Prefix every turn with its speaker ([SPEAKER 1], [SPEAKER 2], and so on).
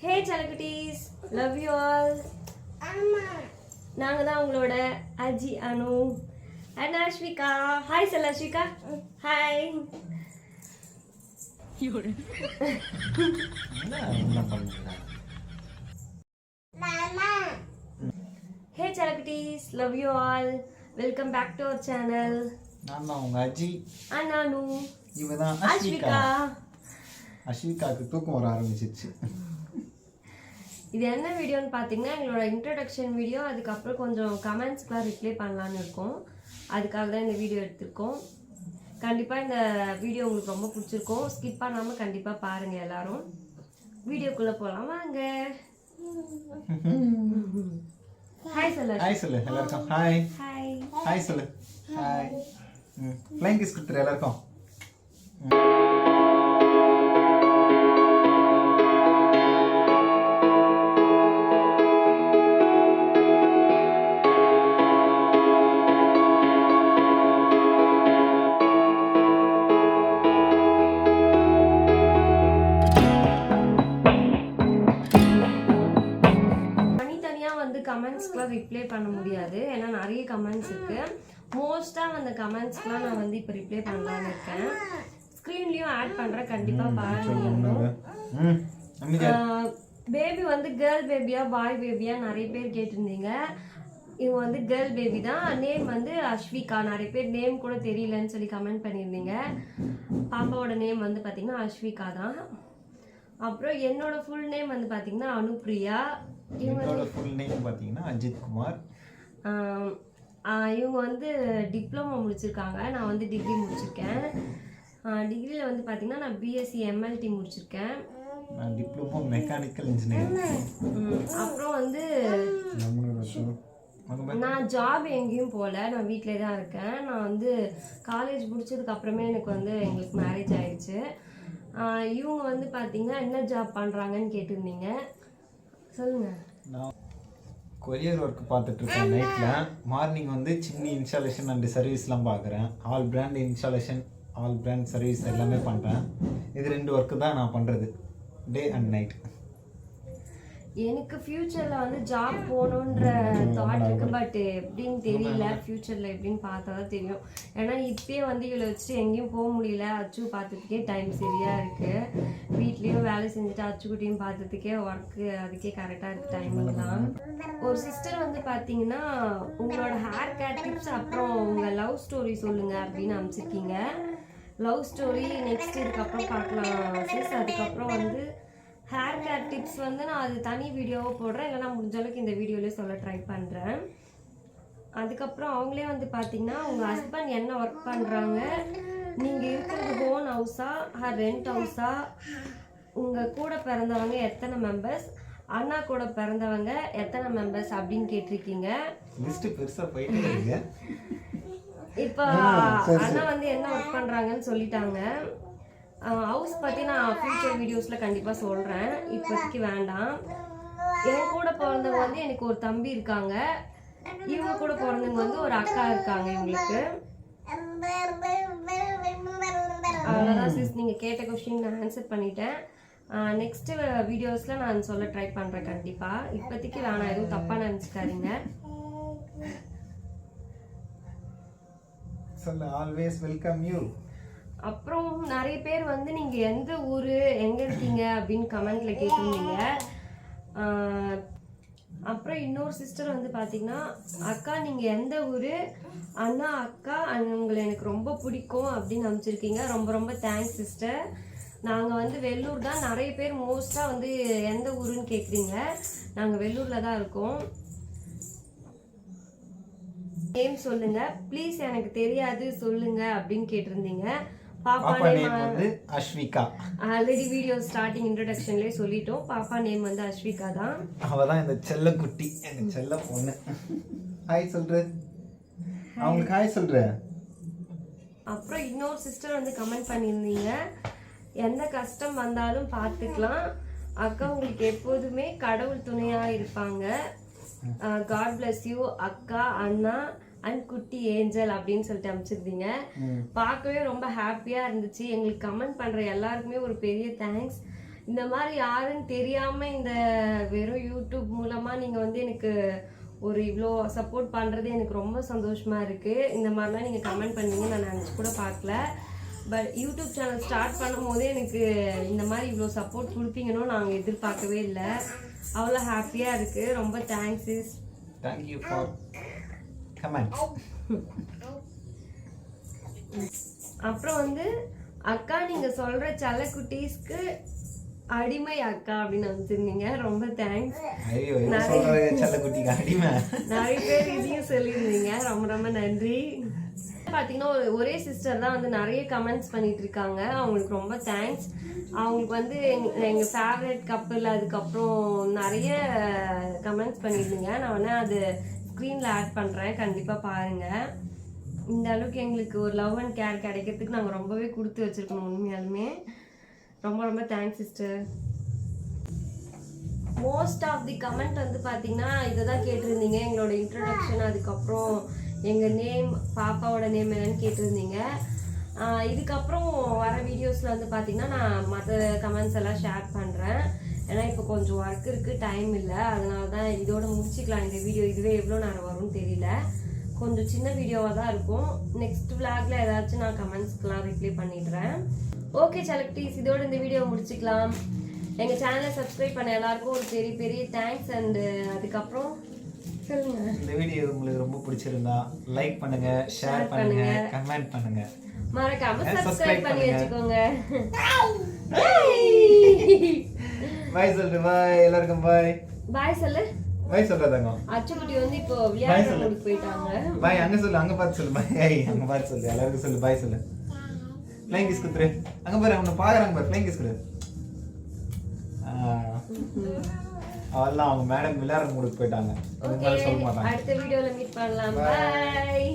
[SPEAKER 1] ஹே சலகுட்டீஸ் love you all நாங்கள் தான் உங்களோட அஜி அனு. அண்ட் அஸ்விகா ஹாய் செல்ல Ashvika hi hey சலகுட்டீஸ் love you all welcome back to our channel
[SPEAKER 2] நான் தான் உங்க அஜி.
[SPEAKER 1] அண்ட் நானு
[SPEAKER 2] இவ தான் அஸ்விகா
[SPEAKER 1] அஸ்விகா
[SPEAKER 2] அஸ்விகாக்கு தூக்கம் வர ஆரம்பிச்சிருச்சு.
[SPEAKER 1] இது என்ன வீடியோன்னு பார்த்தீங்கன்னா எங்களோட இன்ட்ரடக்ஷன் வீடியோ அதுக்கப்புறம் கொஞ்சம் கமெண்ட்ஸ்க்குலாம் ரிப்ளை பண்ணலான்னு இருக்கோம். அதுக்காக தான் இந்த வீடியோ எடுத்திருக்கோம். கண்டிப்பாக இந்த வீடியோ உங்களுக்கு ரொம்ப பிடிச்சிருக்கும். ஸ்கிப் பண்ணாமல் கண்டிப்பாக பாருங்கள் எல்லாரும். வீடியோக்குள்ளே போகலாம் வாங்க. ஹாய் சொல்ல.
[SPEAKER 2] ஹாய் சொல்லு எல்லாருக்கும். ஹாய்
[SPEAKER 1] ஹாய்
[SPEAKER 2] ஹாய் சொல்லு. ஹாய் ஃப்ளைங் கிஸ் கொடுத்துரு எல்லாருக்கும்.
[SPEAKER 1] முடியாது. ஏன்னா நிறைய கமெண்ட்ஸ் இருக்கு. மோஸ்ட்டாக அந்த கமெண்ட்ஸ்க்குலாம் நான் வந்து இப்போ ரிப்ளை பண்ணலான்னு இருக்கேன். ஸ்க்ரீன்லேயும் ஆட் பண்ணுறேன் கண்டிப்பாக பாருங்க. பேபி வந்து கேர்ள் பேபியா பாய் பேபியா நிறைய பேர் கேட்டிருந்தீங்க. இவங்க வந்து கேர்ள் பேபி தான். நேம் வந்து அஸ்விகா. நிறைய பேர் நேம் கூட தெரியலன்னு சொல்லி கமெண்ட் பண்ணியிருந்தீங்க. பாப்பாவோட நேம் வந்து பார்த்தீங்கன்னா அஸ்விகா தான். அப்புறம் என்னோட ஃபுல் நேம் வந்து பார்த்தீங்கன்னா அனுப்ரியா. இவங்க
[SPEAKER 2] என்னோட ஃபுல் நேம் பார்த்தீங்கன்னா அஜித் குமார்
[SPEAKER 1] இவங்க வந்து டிப்ளமோ முடிச்சிருக்காங்க. நான் வந்து டிகிரி முடிச்சிருக்கேன். டிகிரியில் வந்து பார்த்தீங்கன்னா நான் பிஎஸ்சி எம்எல்டி முடிச்சிருக்கேன்.
[SPEAKER 2] நான் டிப்ளமோ மெக்கானிக்கல் இன்ஜினியர்
[SPEAKER 1] ம், அப்புறம் வந்து நான் ஜாப் எங்கேயும் போகல நான் வீட்டிலே தான் இருக்கேன். நான் வந்து காலேஜ் முடிச்சதுக்கு அப்புறமே எனக்கு வந்து எங்களுக்கு மேரேஜ் ஆயிடுச்சு. இவங்க வந்து பார்த்தீங்கன்னா என்ன ஜாப் பண்ணுறாங்கன்னு கேட்டிருந்தீங்க. சொல்லுங்க.
[SPEAKER 2] நான் கொரியர் ஒர்க் பார்த்துட்டு இருக்கேன் நைட்டில் மார்னிங் வந்து சின்ன இன்ஸ்டாலேஷன் அண்ட் சர்வீஸ்லாம் பார்க்குறேன். All brand installation all brand service எல்லாமே பண்ணுறேன் இது ரெண்டு ஒர்க்கு தான் நான் பண்ணுறது டே அண்ட் நைட்
[SPEAKER 1] எனக்கு ஃப்யூச்சரில் வந்து ஜாப் போகணுன்ற தாட் இருக்கு பட் எப்படின்னு தெரியல. ஃப்யூச்சரில் எப்படின்னு பார்த்தா தான் தெரியும். ஏன்னா இப்பயே வந்து இவளை வச்சுட்டு எங்கேயும் போக முடியல. அச்சு பார்த்துட்டுக்கே டைம் சரியா இருக்கு. வீட்லேயும் வேலை செஞ்சுட்டு அச்சுக்குட்டியும் பார்த்ததுக்கே ஒர்க்கு அதுக்கே கரெக்டாக இருக்கு டைமிங் தான். ஒரு சிஸ்டர் வந்து பார்த்தீங்கன்னா உங்களோட ஹேர் கேர் டிப்ஸ் அப்புறம் உங்கள் லவ் ஸ்டோரி சொல்லுங்க அப்படின்னு அனுப்பிச்சிருக்கீங்க. லவ் ஸ்டோரி நெக்ஸ்ட் இதுக்கப்புறம் பார்க்கலாம். சிஸ் அதுக்கப்புறம் வந்து ஹேர் கேர் டிப்ஸ் வந்து நான் அது தனி வீடியோவாக போடுறேன். இல்லைனா முடிஞ்ச அளவுக்கு இந்த வீடியோலேயே சொல்ல ட்ரை பண்ணுறேன் அதுக்கப்புறம் அவங்களே வந்து பார்த்தீங்கன்னா உங்கள் ஹஸ்பண்ட் என்ன ஒர்க் பண்ணுறாங்க நீங்கள் இருக்கிறது ஓன் ஹவுஸா ரெண்ட் ஹவுஸா உங்கள் கூட பிறந்தவங்க எத்தனை மெம்பர்ஸ் அண்ணா கூட பிறந்தவங்க எத்தனை மெம்பர்ஸ் அப்படின்னு கேட்டிருக்கீங்க.
[SPEAKER 2] போயிட்டே
[SPEAKER 1] இப்போ அண்ணா வந்து என்ன ஒர்க் பண்ணுறாங்கன்னு சொல்லிட்டாங்க. ஹவுஸ் பற்றி நான் ஃபியூச்சர் வீடியோஸில் கண்டிப்பாக சொல்கிறேன் இப்போதைக்கு வேண்டாம். என் கூட பிறந்தவங்க வந்து எனக்கு ஒரு தம்பி இருக்காங்க. இவங்க கூட பிறந்தவங்க வந்து ஒரு அக்கா இருக்காங்க இவங்களுக்கு. அவ்வளோதான் சிஸ் நீங்கள் கேட்ட கொஸ்டின் நான் ஆன்சர் பண்ணிட்டேன். நெக்ஸ்ட்டு வீடியோஸில் நான் சொல்ல ட்ரை பண்ணுறேன் கண்டிப்பாக இப்போதைக்கு வேணாம். எதுவும் தப்பாக நினச்சிக்காதீங்க.
[SPEAKER 2] சொல்ல ஆல்வேஸ் வெல்கம் யூ
[SPEAKER 1] அப்புறம் நிறைய பேர் வந்து நீங்க எந்த ஊரு எங்க இருக்கீங்க அப்படின்னு கமெண்ட்ல கேட்டிருந்தீங்க. அப்புறம் இன்னொரு சிஸ்டர் வந்து பாத்தீங்கன்னா அக்கா நீங்க எந்த ஊரு? அண்ணா அக்கா உங்களை எனக்கு ரொம்ப பிடிக்கும் அப்படின்னு அனுப்பிச்சிருக்கீங்க. ரொம்ப ரொம்ப தேங்க்ஸ் சிஸ்டர் நாங்கள் வந்து வெள்ளூர் தான். நிறைய பேர் மோஸ்ட்டாக வந்து எந்த ஊருன்னு கேட்குறீங்க நாங்கள் வெள்ளூரில் தான் இருக்கோம். நேம் சொல்லுங்கள் ப்ளீஸ் எனக்கு தெரியாது. சொல்லுங்கள் அப்படின்னு கேட்டிருந்தீங்க. பாப்பா நேம்
[SPEAKER 2] வந்து அஸ்விகா.
[SPEAKER 1] ஆல்ரெடி வீடியோ ஸ்டார்டிங் இன்ட்ரடக்ஷன்லேயே சொல்லிட்டோம். பாப்பா நேம் வந்து அஸ்விகா தான்.
[SPEAKER 2] அவ தான் இந்த செல்ல குட்டி எங்க செல்ல பொண்ணு. ஹாய் சொல்ற. அவங்களுக்கு ஹாய் சொல்ற.
[SPEAKER 1] அப்புறம் இன்னொரு சிஸ்டர் வந்து கமெண்ட் பண்ணியிருந்தீங்க. எந்த கஷ்டம் வந்தாலும் பார்த்துக்கலாம். அக்கா உங்களுக்கு எப்போதுமே கடவுள் துணையா இருப்பாங்க. காட் bless யூ அக்கா அண்ணா. அண்ட் குட்டி ஏஞ்சல் அப்படின்னு சொல்லிட்டு அமைச்சிருந்தீங்க. பார்க்கவே ரொம்ப ஹாப்பியாக இருந்துச்சு. எங்களுக்கு கமெண்ட் பண்ணுற எல்லாருக்குமே ஒரு பெரிய தேங்க்ஸ் இந்த மாதிரி யாருன்னு தெரியாம இந்த வெறும் யூடியூப் மூலமா நீங்க வந்து எனக்கு ஒரு இவ்வளோ சப்போர்ட் பண்றது எனக்கு ரொம்ப சந்தோஷமா இருக்கு. இந்த மாதிரிலாம் நீங்க கமெண்ட் பண்ணீங்க நான் நினச்சி கூட பார்க்கல. பட் யூடியூப் சேனல் ஸ்டார்ட் பண்ணும் போதே எனக்கு இந்த மாதிரி இவ்வளோ சப்போர்ட் கொடுப்பீங்கன்னு நாங்கள் எதிர்பார்க்கவே இல்லை. அவ்வளோ ஹாப்பியாக இருக்கு. ரொம்ப thanks is
[SPEAKER 2] thank you for comment
[SPEAKER 1] அப்புறம் வந்து அக்கா நீங்க சொல்ற செல்லக்குட்டீஸ்க்கு அடிமை அக்கா அப்படின்னு வச்சிருந்தீங்க ரொம்ப தேங்க்ஸ் நிறைய பேர் இதையும் சொல்லியிருந்தீங்க. ரொம்ப ரொம்ப நன்றி. பார்த்தீங்கன்னா ஒரு ஒரே சிஸ்டர் தான் வந்து நிறைய கமெண்ட்ஸ் பண்ணிட்டு இருக்காங்க. அவங்களுக்கு ரொம்ப தேங்க்ஸ் அவங்களுக்கு வந்து எங்க- எங்க ஃபேவரட் கப்பல் அதுக்கப்புறம் நிறைய கமெண்ட்ஸ் பண்ணியிருந்தீங்க. நான் வேணா அது ஸ்க்ரீனில் ஆட் பண்ணுறேன் கண்டிப்பாக பாருங்கள் இந்த அளவுக்கு எங்களுக்கு ஒரு லவ் அண்ட் கேர் கிடைக்கிறதுக்கு நாங்கள் ரொம்பவே கொடுத்து வச்சுருக்கணும் உண்மையாலுமே. ரொம்ப ரொம்ப thanks sister most of the comment வந்து பார்த்தீங்கன்னா இதை தான் கேட்டிருந்தீங்க. எங்களோட இன்ட்ரடக்ஷன் அதுக்கப்புறம் எங்கள் நேம் பாப்பாவோட நேம் என்னன்னு கேட்டிருந்தீங்க. இதுக்கப்புறம் வர வீடியோஸில் வந்து பார்த்தீங்கன்னா நான் மற்ற கமெண்ட்ஸ் எல்லாம் ஷேர் பண்ணுறேன் ஏன்னா இப்போ கொஞ்சம் ஒர்க் இருக்குது டைம் இல்லை. அதனால தான் இதோட முடிச்சுக்கலாம். இந்த வீடியோ இதுவே எவ்வளோ நேரம் வரும்னு தெரியல. கொஞ்சம் சின்ன வீடியோவாக தான் இருக்கும். நெக்ஸ்ட் விளாக்ல ஏதாச்சும் நான் கமெண்ட்ஸ்க்கெலாம் ரிப்ளை பண்ணிடுறேன். ஓகே சலக்டீஸ். இதோட இந்த வீடியோ முடிச்சுக்கலாம். எங்கள் சேனலை சப்ஸ்கிரைப் பண்ண எல்லாருக்கும் ஒரு பெரிய பெரிய தேங்க்ஸ் அண்டு அதுக்கப்புறம் சொல்லுங்க.
[SPEAKER 2] இந்த வீடியோ உங்களுக்கு ரொம்ப பிடிச்சிருந்தா லைக் பண்ணுங்க ஷேர் பண்ணுங்க கமெண்ட் பண்ணுங்க.
[SPEAKER 1] மறக்காம சப்ஸ்கிரைப் பண்ணி. வச்சுக்கோங்க.
[SPEAKER 2] பாய் சொல்லிட்டு பாய் எல்லாருக்கும் பாய்
[SPEAKER 1] பாய் சொல்லு.
[SPEAKER 2] பாய் சொல்றதாங்க
[SPEAKER 1] அச்சுக்குட்டி வந்து இப்போ
[SPEAKER 2] Bye
[SPEAKER 1] விளையாட
[SPEAKER 2] சொல்லு.
[SPEAKER 1] மூடிக்கு போயிட்டாங்க.
[SPEAKER 2] பாய் அங்க சொல்லு. அங்க பார்த்து சொல்லு. பாய் அங்க பார்த்து சொல்லு. எல்லாருக்கும் சொல்லு. பாய் சொல்லு. ஃப்ளைங் கிஸ் குத்துரு. அங்க பாரு அவனை பாக்குறாங்க பாரு. ஃப்ளைங் கிஸ் குடு அவெல்லாம் அவங்க மேடம் விளையாட மூடுக்கு போயிட்டாங்க. சொல்ல மாட்டாங்க.
[SPEAKER 1] அடுத்த வீடியோல மீட் பண்ணலாம். பாய்